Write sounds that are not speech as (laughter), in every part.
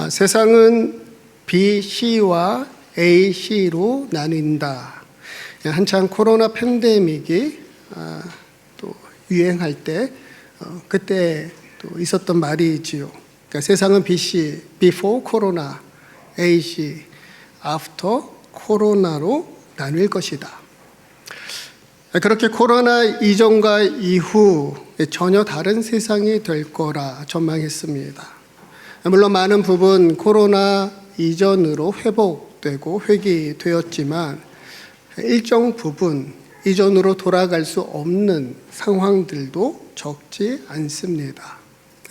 아, 세상은 B, C와 A, C로 나뉜다. 한창 코로나 팬데믹이 아, 또 유행할 때 어, 그때 또 있었던 말이지요. 그러니까 세상은 BC, before 코로나, AC, after 코로나로 나뉠 것이다. 그렇게 코로나 이전과 이후 전혀 다른 세상이 될 거라 전망했습니다. 물론 많은 부분 코로나 이전으로 회복되고 회귀되었지만 일정 부분 이전으로 돌아갈 수 없는 상황들도 적지 않습니다.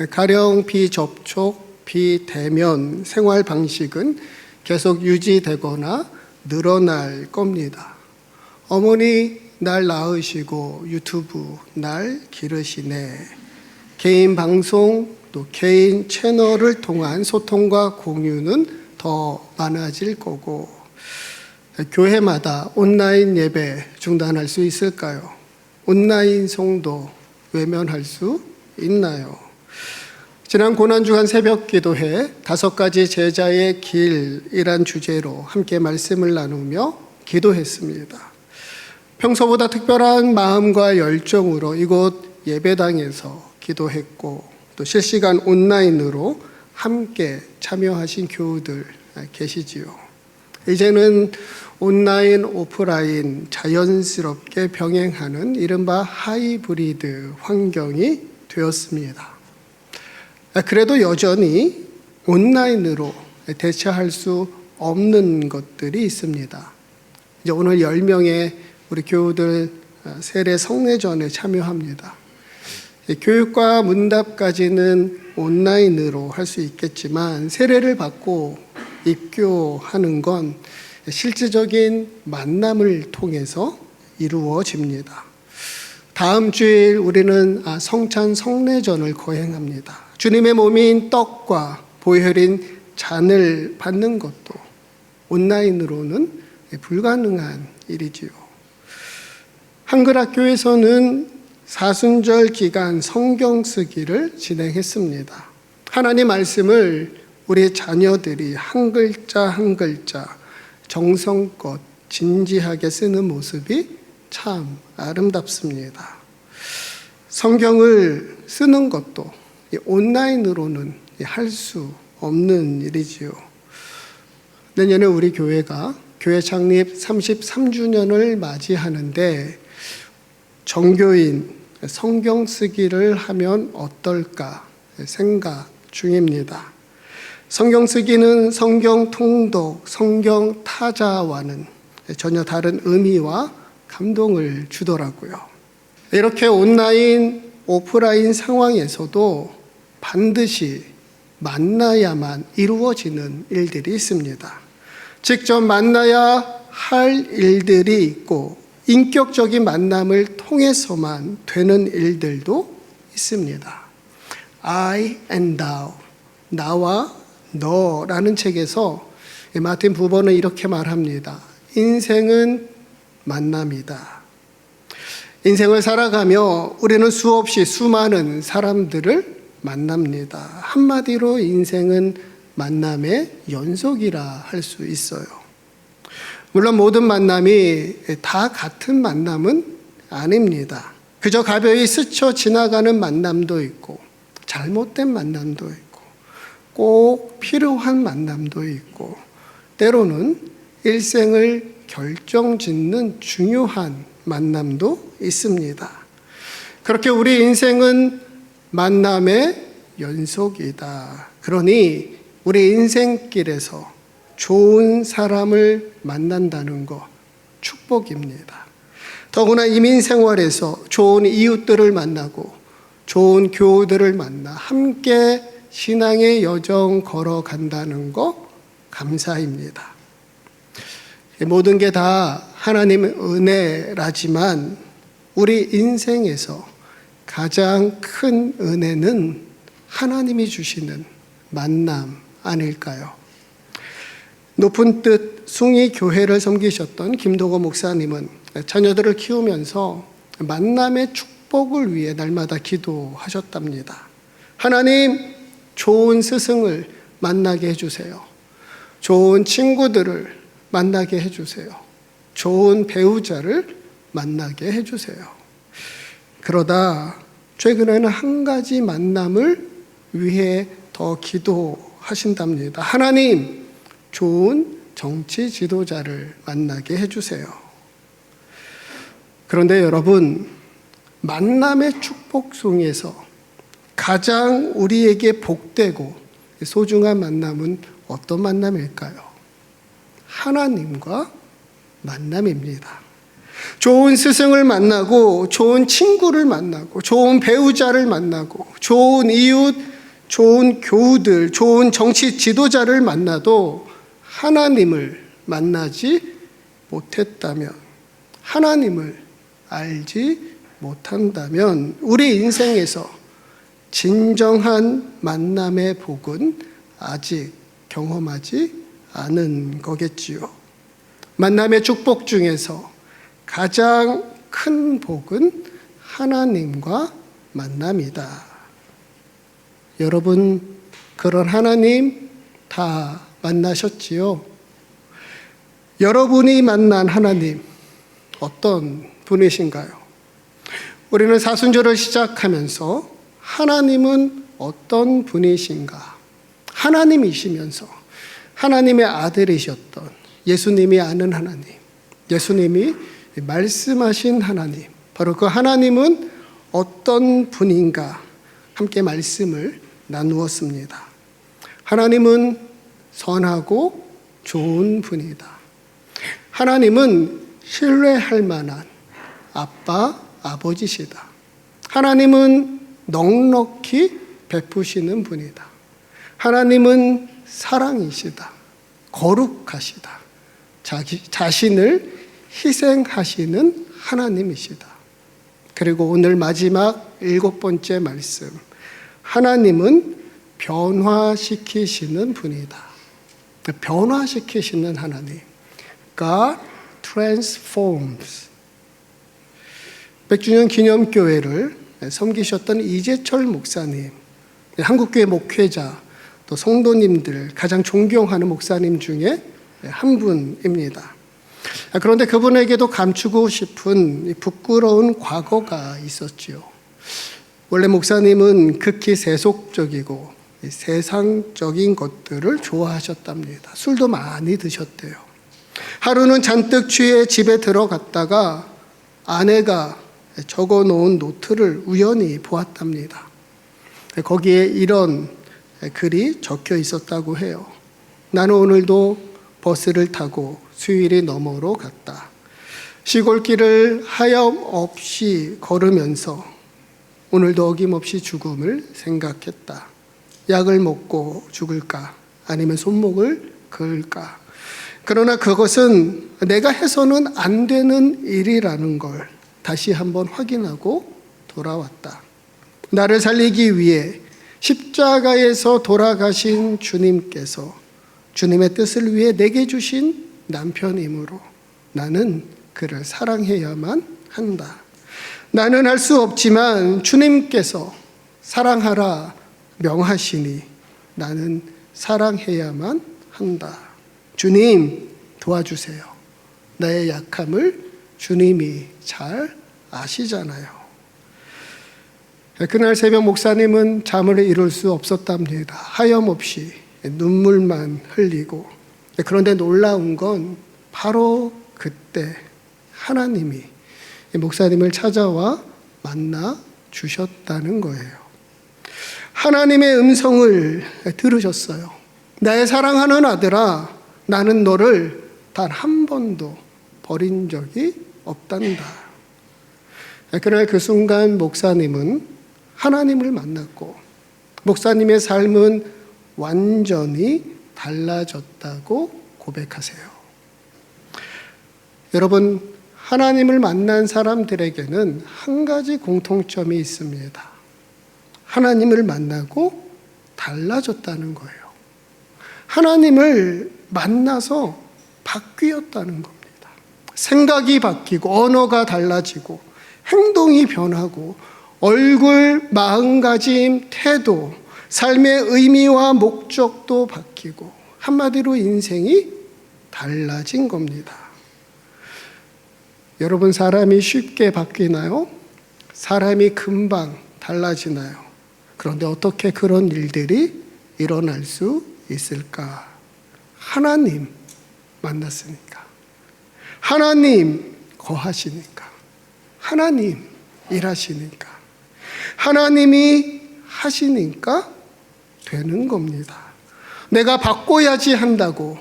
가령 비접촉, 비대면 생활 방식은 계속 유지되거나 늘어날 겁니다. 어머니 날 낳으시고 유튜브 날 기르시네. 개인 방송 또 개인 채널을 통한 소통과 공유는 더 많아질 거고 교회마다 온라인 예배 중단할 수 있을까요? 온라인 성도 외면할 수 있나요? 지난 고난주간 새벽 기도회 다섯 가지 제자의 길이란 주제로 함께 말씀을 나누며 기도했습니다. 평소보다 특별한 마음과 열정으로 이곳 예배당에서 기도했고 또 실시간 온라인으로 함께 참여하신 교우들 계시지요. 이제는 온라인, 오프라인 자연스럽게 병행하는 이른바 하이브리드 환경이 되었습니다. 그래도 여전히 온라인으로 대처할 수 없는 것들이 있습니다. 이제 오늘 10명의 우리 교우들 세례 성례전에 참여합니다. 교육과 문답까지는 온라인으로 할 수 있겠지만 세례를 받고 입교하는 건 실질적인 만남을 통해서 이루어집니다. 다음 주일 우리는 아, 성찬 성례전을 거행합니다. 주님의 몸인 떡과 보혈인 잔을 받는 것도 온라인으로는 불가능한 일이지요. 한글 학교에서는 사순절 기간 성경 쓰기를 진행했습니다. 하나님 말씀을 우리 자녀들이 한 글자 한 글자 정성껏 진지하게 쓰는 모습이 참 아름답습니다. 성경을 쓰는 것도 온라인으로는 할 수 없는 일이지요. 내년에 우리 교회가 교회 창립 33주년을 맞이하는데 정교인 성경 쓰기를 하면 어떨까 생각 중입니다. 성경 쓰기는 성경 통독, 성경 타자와는 전혀 다른 의미와 감동을 주더라고요. 이렇게 온라인, 오프라인 상황에서도 반드시 만나야만 이루어지는 일들이 있습니다. 직접 만나야 할 일들이 있고 인격적인 만남을 통해서만 되는 일들도 있습니다. I and thou, 나와 너라는 책에서 마틴 부버는 이렇게 말합니다. 인생은 만남이다. 인생을 살아가며 우리는 수없이 수많은 사람들을 만납니다. 한마디로 인생은 만남의 연속이라 할 수 있어요. 물론 모든 만남이 다 같은 만남은 아닙니다. 그저 가벼이 스쳐 지나가는 만남도 있고, 잘못된 만남도 있고, 꼭 필요한 만남도 있고, 때로는 일생을 결정 짓는 중요한 만남도 있습니다. 그렇게 우리 인생은 만남의 연속이다. 그러니 우리 인생길에서 좋은 사람을 만난다는 것 축복입니다. 더구나 이민 생활에서 좋은 이웃들을 만나고 좋은 교우들을 만나 함께 신앙의 여정 걸어간다는 것 감사입니다. 모든 게 다 하나님의 은혜라지만 우리 인생에서 가장 큰 은혜는 하나님이 주시는 만남 아닐까요? 높은 뜻 숭이 교회를 섬기셨던 김도거 목사님은 자녀들을 키우면서 만남의 축복을 위해 날마다 기도하셨답니다. 하나님, 좋은 스승을 만나게 해주세요. 좋은 친구들을 만나게 해주세요. 좋은 배우자를 만나게 해주세요. 그러다 최근에는 한 가지 만남을 위해 더 기도하신답니다. 하나님, 좋은 정치 지도자를 만나게 해주세요. 그런데 여러분, 만남의 축복 속에서 가장 우리에게 복되고 소중한 만남은 어떤 만남일까요? 하나님과 만남입니다. 좋은 스승을 만나고, 좋은 친구를 만나고, 좋은 배우자를 만나고, 좋은 이웃, 좋은 교우들, 좋은 정치 지도자를 만나도 하나님을 만나지 못했다면, 하나님을 알지 못한다면, 우리 인생에서 진정한 만남의 복은 아직 경험하지 않은 거겠지요. 만남의 축복 중에서 가장 큰 복은 하나님과 만남이다. 여러분, 그런 하나님 다 만나셨지요? 여러분이 만난 하나님, 어떤 분이신가요? 우리는 사순절을 시작하면서 하나님은 어떤 분이신가? 하나님이시면서 하나님의 아들이셨던 예수님이 아는 하나님, 예수님이 말씀하신 하나님, 바로 그 하나님은 어떤 분인가 함께 말씀을 나누었습니다. 하나님은 선하고 좋은 분이다. 하나님은 신뢰할 만한 아빠, 아버지시다. 하나님은 넉넉히 베푸시는 분이다. 하나님은 사랑이시다. 거룩하시다. 자기, 자신을 희생하시는 하나님이시다. 그리고 오늘 마지막 일곱 번째 말씀. 하나님은 변화시키시는 분이다. 변화시키시는 하나님. God transforms. 백주년 기념교회를 섬기셨던 이재철 목사님, 한국교회 목회자, 또 성도님들 가장 존경하는 목사님 중에 한 분입니다. 그런데 그분에게도 감추고 싶은 부끄러운 과거가 있었지요. 원래 목사님은 극히 세속적이고 세상적인 것들을 좋아하셨답니다. 술도 많이 드셨대요. 하루는 잔뜩 취해 집에 들어갔다가 아내가 적어 놓은 노트를 우연히 보았답니다. 거기에 이런 글이 적혀 있었다고 해요. 나는 오늘도 버스를 타고 수일이 너머로 갔다. 시골길을 하염없이 걸으면서 오늘도 어김없이 죽음을 생각했다. 약을 먹고 죽을까? 아니면 손목을 그을까? 그러나 그것은 내가 해서는 안 되는 일이라는 걸 다시 한번 확인하고 돌아왔다. 나를 살리기 위해 십자가에서 돌아가신 주님께서 주님의 뜻을 위해 내게 주신 남편이므로 나는 그를 사랑해야만 한다. 나는 할 수 없지만 주님께서 사랑하라 명하시니 나는 사랑해야만 한다. 주님 도와주세요. 나의 약함을 주님이 잘 아시잖아요. 그날 새벽 목사님은 잠을 이룰 수 없었답니다. 하염없이 눈물만 흘리고 그런데 놀라운 건 바로 그때 하나님이 목사님을 찾아와 만나 주셨다는 거예요. 하나님의 음성을 들으셨어요. 나의 사랑하는 아들아, 나는 너를 단 한 번도 버린 적이 없단다. 그날 그 순간 목사님은 하나님을 만났고, 목사님의 삶은 완전히 달라졌다고 고백하세요. 여러분, 하나님을 만난 사람들에게는 한 가지 공통점이 있습니다. 하나님을 만나고 달라졌다는 거예요. 하나님을 만나서 바뀌었다는 겁니다. 생각이 바뀌고, 언어가 달라지고, 행동이 변하고, 얼굴, 마음가짐, 태도, 삶의 의미와 목적도 바뀌고 한마디로 인생이 달라진 겁니다. 여러분 사람이 쉽게 바뀌나요? 사람이 금방 달라지나요? 그런데 어떻게 그런 일들이 일어날 수 있을까? 하나님 만났으니까. 하나님 거하시니까. 하나님 일하시니까. 하나님이 하시니까 되는 겁니다. 내가 바꿔야지 한다고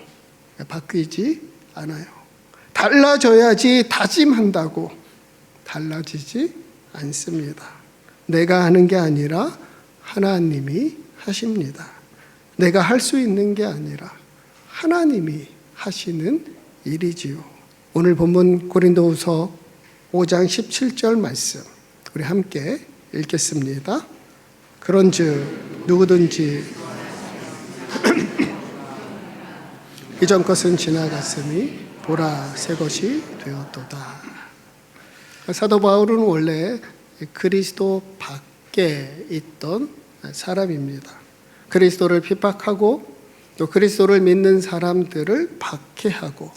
바뀌지 않아요. 달라져야지 다짐한다고 달라지지 않습니다. 내가 하는 게 아니라 하나님이 하십니다. 내가 할 수 있는 게 아니라 하나님이 하시는 일이지요. 오늘 본문 고린도후서 5장 17절 말씀 우리 함께 읽겠습니다. 그런즉 누구든지 (clears throat) 이전 것은 지나갔으니 보라 새 것이 되었도다. 사도 바울은 원래 그리스도 밖 에 있던 사람입니다. 그리스도를 핍박하고 또 그리스도를 믿는 사람들을 박해하고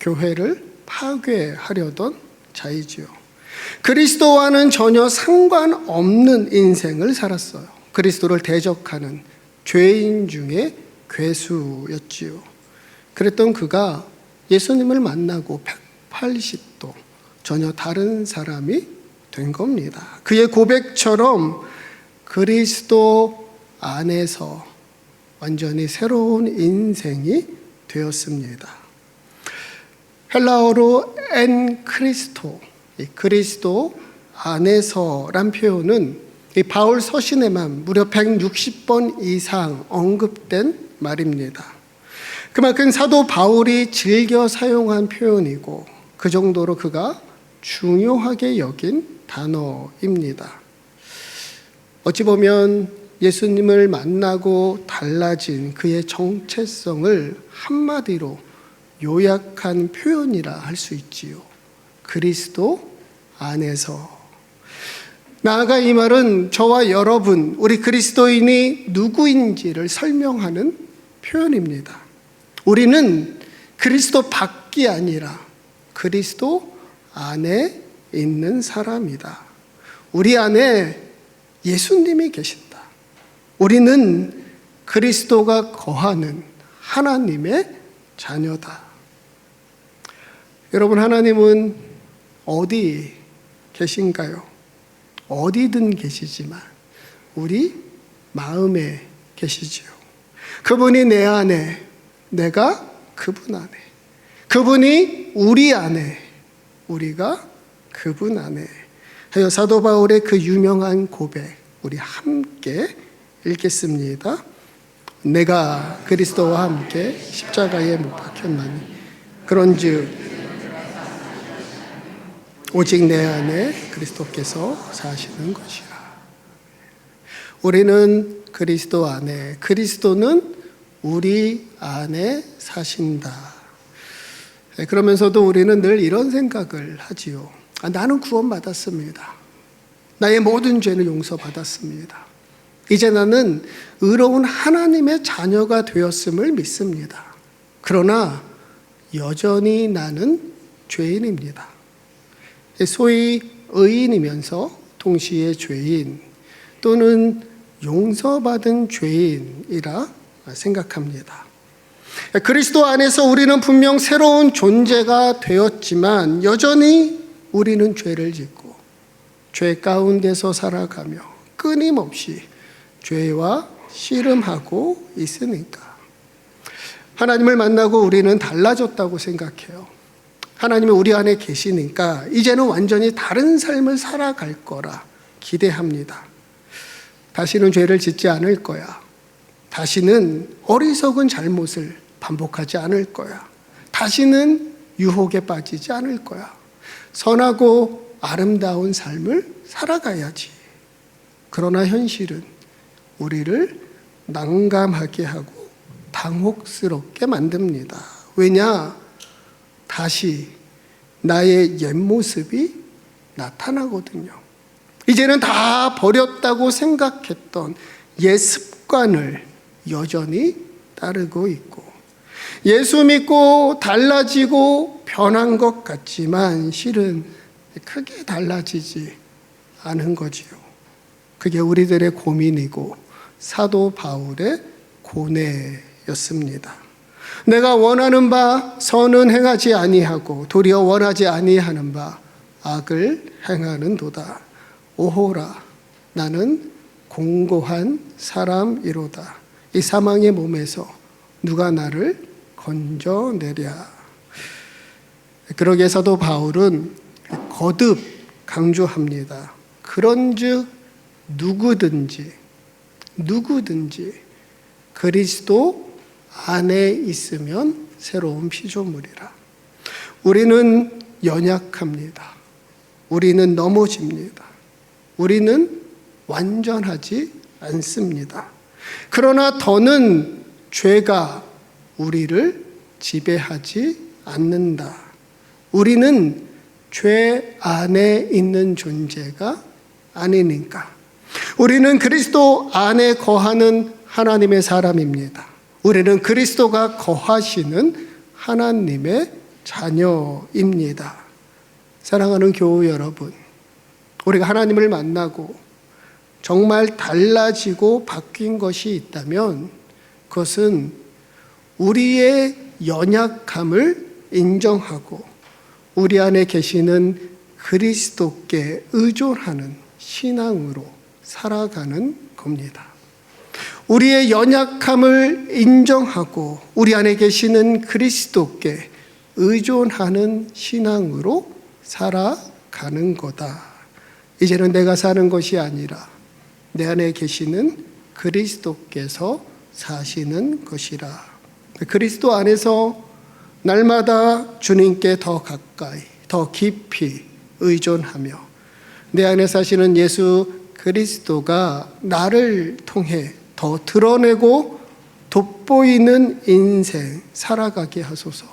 교회를 파괴하려던 자이지요. 그리스도와는 전혀 상관없는 인생을 살았어요. 그리스도를 대적하는 죄인 중에 괴수였지요. 그랬던 그가 예수님을 만나고 180도 전혀 다른 사람이 된 겁니다. 그의 고백처럼 그리스도 안에서 완전히 새로운 인생이 되었습니다. 헬라어로 엔 크리스토, 그리스도 안에서란 표현은 이 바울 서신에만 무려 160번 이상 언급된 말입니다. 그만큼 사도 바울이 즐겨 사용한 표현이고 그 정도로 그가 중요하게 여긴 단어입니다. 어찌 보면 예수님을 만나고 달라진 그의 정체성을 한마디로 요약한 표현이라 할 수 있지요. 그리스도 안에서. 나아가 이 말은 저와 여러분, 우리 그리스도인이 누구인지를 설명하는 표현입니다. 우리는 그리스도 밖이 아니라 그리스도 안에 있는 사람이다. 우리 안에 예수님이 계신다. 우리는 그리스도가 거하는 하나님의 자녀다. 여러분, 하나님은 어디 계신가요? 어디든 계시지만 우리 마음에 계시지요. 그분이 내 안에, 내가 그분 안에. 그분이 우리 안에, 우리가 그분 안에. 하여 사도 바울의 그 유명한 고백, 우리 함께 읽겠습니다. 내가 그리스도와 함께 십자가에 못 박혔나니 그런즉 오직 내 안에 그리스도께서 사시는 것이라. 우리는 그리스도 안에, 그리스도는 우리 안에 사신다. 네, 그러면서도 우리는 늘 이런 생각을 하지요. 아, 나는 구원받았습니다. 나의 모든 죄는 용서받았습니다. 이제 나는 의로운 하나님의 자녀가 되었음을 믿습니다. 그러나 여전히 나는 죄인입니다. 소위 의인이면서 동시에 죄인 또는 용서받은 죄인이라 생각합니다. 그리스도 안에서 우리는 분명 새로운 존재가 되었지만 여전히 우리는 죄를 짓고 죄 가운데서 살아가며 끊임없이 죄와 씨름하고 있으니까 하나님을 만나고 우리는 달라졌다고 생각해요. 하나님이 우리 안에 계시니까 이제는 완전히 다른 삶을 살아갈 거라 기대합니다. 다시는 죄를 짓지 않을 거야. 다시는 어리석은 잘못을 반복하지 않을 거야. 다시는 유혹에 빠지지 않을 거야. 선하고 아름다운 삶을 살아가야지. 그러나 현실은 우리를 난감하게 하고 당혹스럽게 만듭니다. 왜냐? 다시 나의 옛 모습이 나타나거든요. 이제는 다 버렸다고 생각했던 옛 습관, 습관을 여전히 따르고 있고 예수 믿고 달라지고 변한 것 같지만 실은 크게 달라지지 않은 거지요. 그게 우리들의 고민이고 사도 바울의 고뇌였습니다. 내가 원하는 바 선은 행하지 아니하고 도리어 원하지 아니하는 바 악을 행하는 도다. 오호라 나는 공고한 사람이로다. 이 사망의 몸에서 누가 나를 건져내랴. 그러게 사도 바울은 거듭 강조합니다. 그런즉 누구든지 누구든지 그리스도 안에 있으면 새로운 피조물이라. 우리는 연약합니다. 우리는 넘어집니다. 우리는 완전하지 않습니다. 그러나 더는 죄가 우리를 지배하지 않는다. 우리는 죄 안에 있는 존재가 아니니까. 우리는 그리스도 안에 거하는 하나님의 사람입니다. 우리는 그리스도가 거하시는 하나님의 자녀입니다. 사랑하는 교우 여러분, 우리가 하나님을 만나고 정말 달라지고 바뀐 것이 있다면 그것은 우리의 연약함을 인정하고 우리 안에 계시는 그리스도께 의존하는 신앙으로 살아가는 겁니다. 우리의 연약함을 인정하고 우리 안에 계시는 그리스도께 의존하는 신앙으로 살아가는 거다. 이제는 내가 사는 것이 아니라 내 안에 계시는 그리스도께서 사시는 것이라. 그리스도 안에서 날마다 주님께 더 가까이, 더 깊이 의존하며 내 안에 사시는 예수 그리스도가 나를 통해 더 드러내고 돋보이는 인생 살아가게 하소서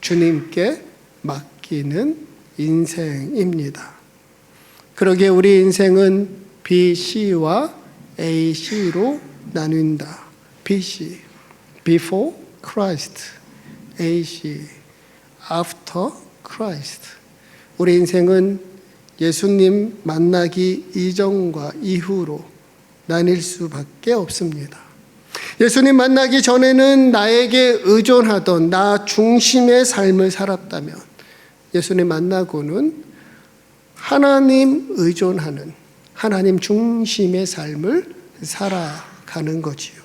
주님께 맡기는 인생입니다. 그러게 우리 인생은 BC와 AC로 나뉜다. BC, before Christ, AC, after Christ. 우리 인생은 예수님 만나기 이전과 이후로 나뉠 수밖에 없습니다. 예수님 만나기 전에는 나에게 의존하던 나 중심의 삶을 살았다면 예수님 만나고는 하나님 의존하는 하나님 중심의 삶을 살아가는 거지요.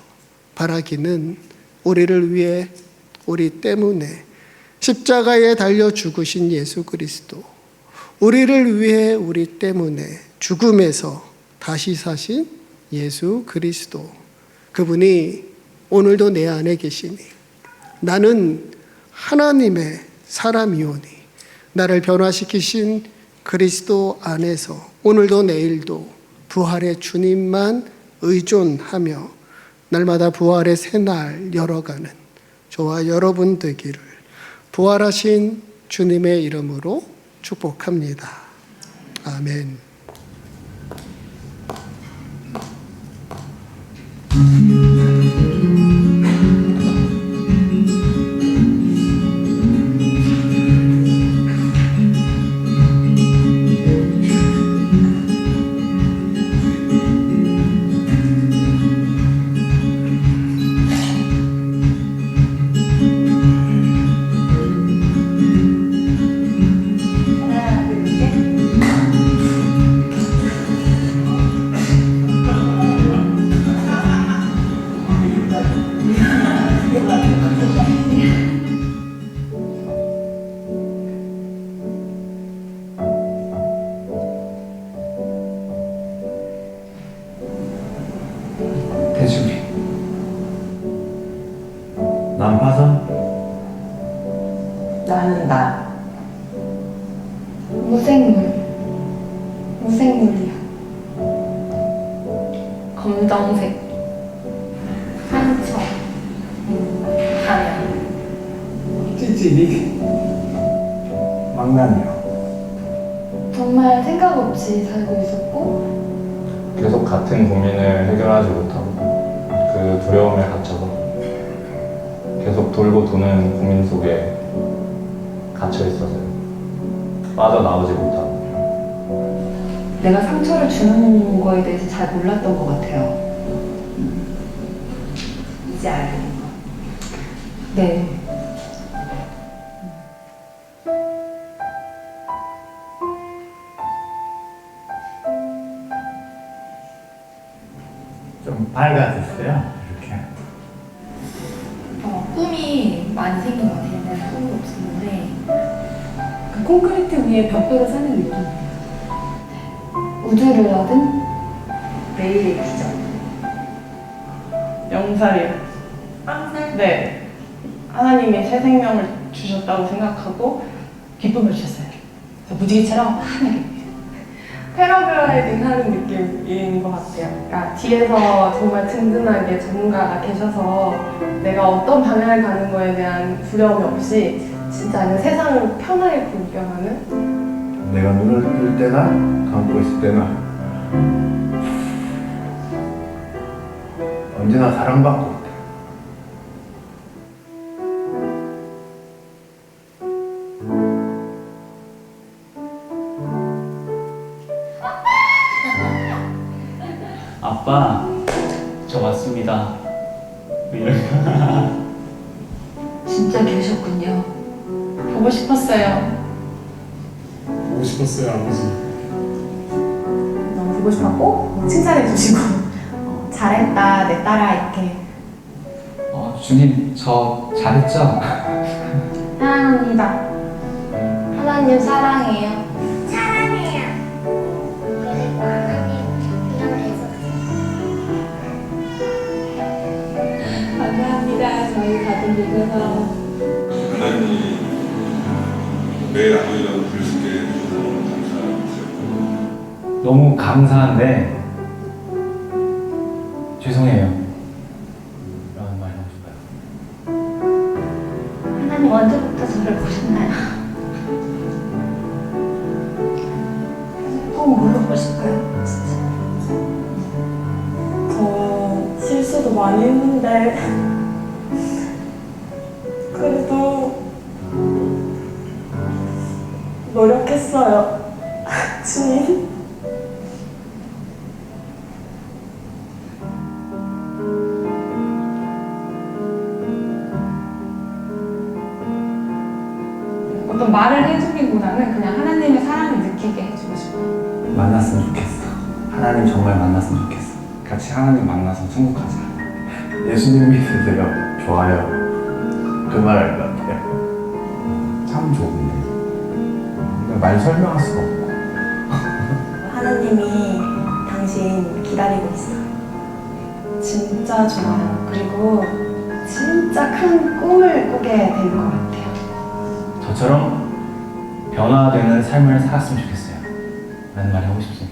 바라기는 우리를 위해 우리 때문에 십자가에 달려 죽으신 예수 그리스도 우리를 위해 우리 때문에 죽음에서 다시 사신 예수 그리스도 그분이 오늘도 내 안에 계시니 나는 하나님의 사람이오니 나를 변화시키신 그리스도 안에서 오늘도 내일도 부활의 주님만 의존하며 날마다 부활의 새날 열어가는 저와 여러분 되기를 부활하신 주님의 이름으로 축복합니다. 아멘. 찌찌리 망나니요 정말 생각 없이 살고 있었고, 계속 같은 고민을 해결하지 못하고 그 두려움에 갇혀서 계속 돌고 도는 고민 속에 갇혀 있어서요. 빠져나오지 못하고. 내가 상처를 주는 거에 대해서 잘 몰랐던 것 같아요. 음. 이제 거. 네. 콘크리트 위에 벽돌을 쌓는 느낌이에요. 우주를 얻은 매일의 기적. 영살이요. 네. 하나님이 새 생명을 주셨다고 생각하고 기쁨을 주셨어요. 그래서 무지개처럼 환하게. 패러글라이딩 하는 느낌인 것 같아요. 그러니까 뒤에서 정말 든든하게 전문가가 계셔서 내가 어떤 방향을 가는 거에 대한 두려움이 없이 진짜 그냥 세상을 편하게 구경하는 내가 눈을 뜰 때나 감고 있을 때나 언제나 사랑받고 있다. 아빠, 저 왔습니다. 이런 진짜 계셨군요. 보고 싶었어요. 보고 싶었어요, 아버지. 너무 보고 싶었고 칭찬해 주시고 어, 잘했다 내 딸아 이렇게 어, 주님, 저 잘했죠? 사랑합니다. 하나님 사랑해요. 사랑해요. 그리고 하나님 이런 감사합니다. 저희 가족 믿어서. 매일 아버지라고 부를 수 있게 해주셔서 너무 감사합니다. 너무 감사한데 죄송해요. 라는 말 하고 싶어요. 하나님 언제부터 저를 보셨나요? 꼭 물어보고 싶어요. 진짜. 저 실수도 많이 했는데 했어요 (laughs) 주님 어떤 말을 해주기보다는 그냥 하나님의 사랑을 느끼게 해주고 싶어요. 만났으면 좋겠어. 하나님 정말 만났으면 좋겠어. 같이 하나님 만나서 천국 가자. 예수님 믿으세요. 좋아요. 그것 같아요. 참 좋은데. 말 설명할 수가 없고. 하나님이 당신 기다리고 있어 진짜 좋아요 그리고 진짜 큰 꿈을 꾸게 된것 같아요 저처럼 변화되는 삶을 살았으면 좋겠어요. 라는 말을 하고 싶습니다.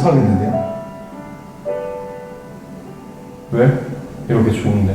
못하겠는데요? 왜? 이렇게 좋은데?